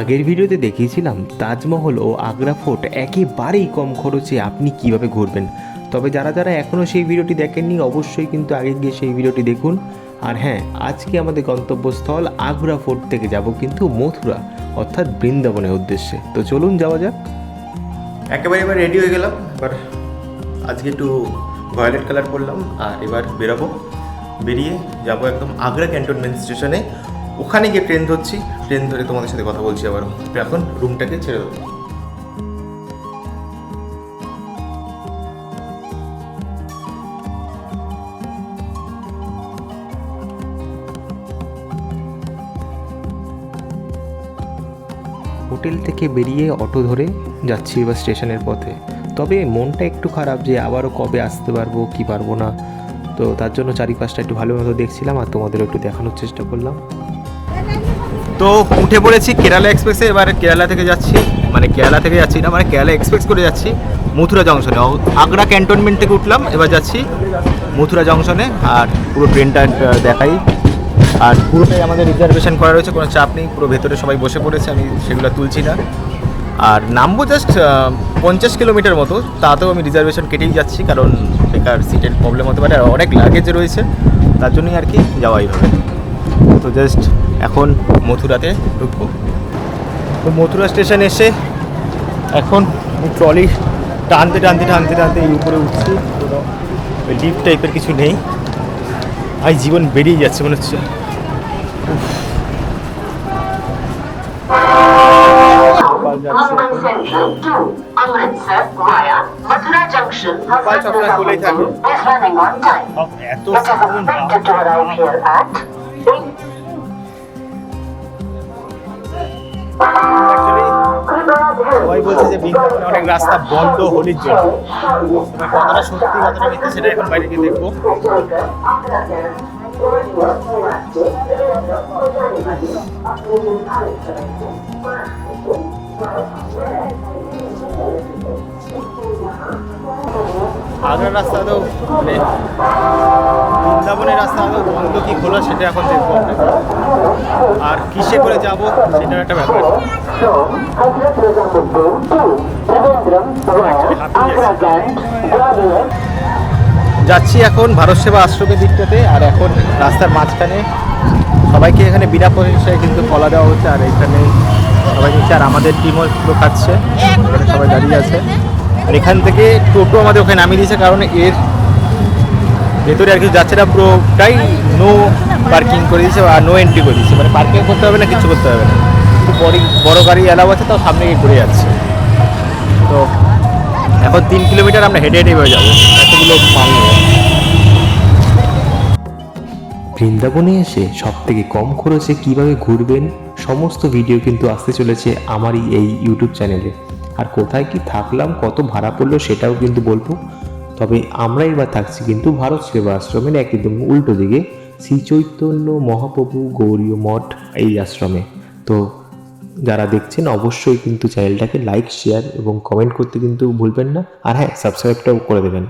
আগের ভিডিওতে দেখিয়েছিলাম তাজমহল ও আগ্রা ফোর্ট একেবারেই কম খরচে আপনি কীভাবে ঘুরবেন। তবে যারা যারা এখনও সেই ভিডিওটি দেখেননি, অবশ্যই কিন্তু আগে গিয়ে সেই ভিডিওটি দেখুন। আর হ্যাঁ আজকে আমাদের গন্তব্যস্থল আগ্রা ফোর্ট থেকে যাব কিন্তু মথুরা, অর্থাৎ বৃন্দাবনের উদ্দেশ্যে। তো চলুন যাওয়া যাক। একেবারে এবার রেডি হয়ে গেলাম। এবার আজকে একটু ভয়োলেট কালার করলাম আর এবার বেরোবো। বেরিয়ে যাব একদম আগ্রা ক্যান্টনমেন্ট স্টেশনে ওখানে গিয়ে ট্রেন ধরছি ট্রেন ধরে তোমাদের সাথে কথা বলছি আবার। এখন রুমটাকে ছেড়ে দেবো। হোটেল থেকে বেরিয়ে অটো ধরে যাচ্ছি এবার স্টেশনের পথে। তবে মনটা একটু খারাপ যে আবারও কবে আসতে পারব, কি পারব না। তো তার জন্য চারিপাশটা একটু ভালো মতো দেখছিলাম আর তোমাদের একটু দেখানোর চেষ্টা করলাম। তো উঠে পড়েছি কেরালা এক্সপ্রেসে, এবার কেরালা থেকে যাচ্ছি। মানে কেরালা থেকে যাচ্ছি না মানে কেরালা এক্সপ্রেস করে যাচ্ছি মথুরা জংশনে। আগ্রা ক্যান্টনমেন্ট থেকে উঠলাম, এবার যাচ্ছি মথুরা জংশনে। আর পুরো ট্রেনটা দেখাই। আর পুরোটাই আমাদের রিজার্ভেশন করা রয়েছে, কোনো চাপ নেই, পুরো ভেতরে সবাই বসে পড়েছে, আমি সেগুলো তুলছি না। আর নামবো জাস্ট পঞ্চাশ কিলোমিটার মতো, তাতেও আমি রিজার্ভেশন কেটেই যাচ্ছি, কারণ বেকার সিটের প্রবলেম হতে পারে, আর অনেক লাগেজ রয়েছে, তার জন্যই আর কি যাওয়াই হবে তো জাস্ট এখন মথুরাতে ঢুকবো। তো মথুরা স্টেশন এসে এখন ট্রলি টানতে টানতে টানতে টানতে এই উপরে উঠছি। ওই লিফট টাইপের কিছু নেই। আই জীবন বেরিয়ে যাচ্ছে মনে হচ্ছে। London সবাই বলছে যে বিজ্ঞাপনে অনেক রাস্তা বন্ধ হোলির জন্য। কতটা সত্যি, কতটা মিথ্যে সেটা এখন বাইরে গিয়ে দেখব। আগ্রার রাস্তা তো মানে রাস্তা আদৌ বন্ধ কি খোলা সেটা এখন দেখব। আর কিসে করে যাব সেটার একটা ব্যাপার যাচ্ছি এখন ভারত সেবা আশ্রমের দিকটাতে, আর এখন রাস্তার মাঝখানে সবাইকে এখানে বিনা পয়সায় কিন্তু কলা দেওয়া হচ্ছে, আর এখানে সবাই নিচ্ছে, আর আমাদের টিমও পুরো খাচ্ছে, এখানে সবাই দাঁড়িয়ে আছে আর এখান থেকে টোটো আমাদের ওখানে নামিয়ে দিয়েছে, কারণ এর ভেতরে আর কিছু যাচ্ছে না, পুরো প্রায় নো পার্কিং করে দিয়েছে আর নো এন্ট্রি করে দিয়েছে। মানে পার্কিং করতে হবে না, কিছু করতে হবে না। কিন্তু বড় গাড়ি অ্যালাউ আছে তাও সামনে গিয়ে ঘুরে যাচ্ছে। তো এখন তিন কিলোমিটার আমরা হেঁটে হেঁটে যাব। এতগুলো মানুষ বৃন্দাবনে এসে সব থেকে কম খরচে কীভাবে ঘুরবেন, সমস্ত ভিডিও কিন্তু আসতে চলেছে আমারই এই ইউটিউব চ্যানেলে আর কোথায় কি থাকলাম, কত ভাড়া পড়ল সেটাও কিন্তু বলব। তবে আমরা এবার থাকছি কিন্তু ভারত সেবা আশ্রমের একদম উল্টো দিকে। শ্রী চৈতন্য মহাপ্রভু গৌরীয় মঠ এই আশ্রমে। তো যারা দেখছেন, অবশ্যই কিন্তু চ্যানেলটাকে লাইক শেয়ার এবং কমেন্ট করতে কিন্তু ভুলবেন না। আর হ্যাঁ সাবস্ক্রাইবটাও করে দেবেন।